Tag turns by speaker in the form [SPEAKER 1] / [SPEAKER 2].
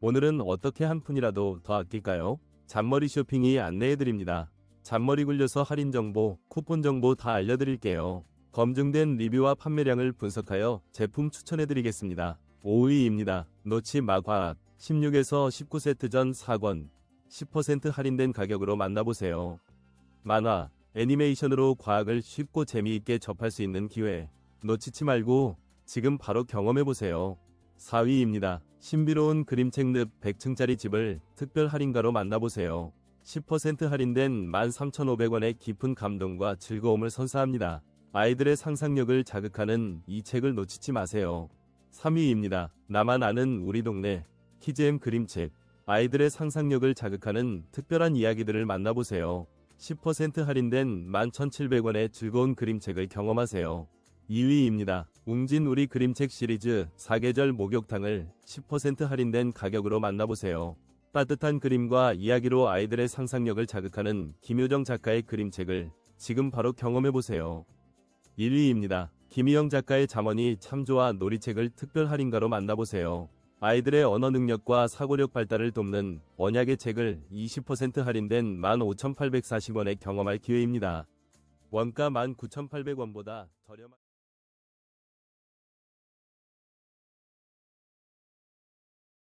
[SPEAKER 1] 오늘은 어떻게 한 푼이라도 더 아낄까요? 잔머리 쇼핑이 안내해드립니다. 잔머리 굴려서 할인 정보, 쿠폰 정보 다 알려드릴게요. 검증된 리뷰와 판매량을 분석하여 제품 추천해드리겠습니다. 5위입니다. 노치 마과학 16에서 19세트 전 4권 10% 할인된 가격으로 만나보세요. 만화, 애니메이션으로 과학을 쉽고 재미있게 접할 수 있는 기회. 놓치지 말고 지금 바로 경험해보세요. 4위입니다. 신비로운 그림책 늪 100층짜리 집을 특별 할인가로 만나보세요. 10% 할인된 13,500원의 깊은 감동과 즐거움을 선사합니다. 아이들의 상상력을 자극하는 이 책을 놓치지 마세요. 3위입니다. 나만 아는 우리 동네 키즈엠 그림책 아이들의 상상력을 자극하는 특별한 이야기들을 만나보세요. 10% 할인된 11,700원의 즐거운 그림책을 경험하세요. 2위입니다. 웅진 우리 그림책 시리즈 4계절 목욕탕을 10% 할인된 가격으로 만나보세요. 따뜻한 그림과 이야기로 아이들의 상상력을 자극하는 김효정 작가의 그림책을 지금 바로 경험해보세요. 1위입니다. 김희영 작가의 잠언이 참조와 놀이책을 특별 할인가로 만나보세요. 아이들의 언어 능력과 사고력 발달을 돕는 언약의 책을 20% 할인된 15,840원에 경험할 기회입니다. 원가 19,800원보다 저렴한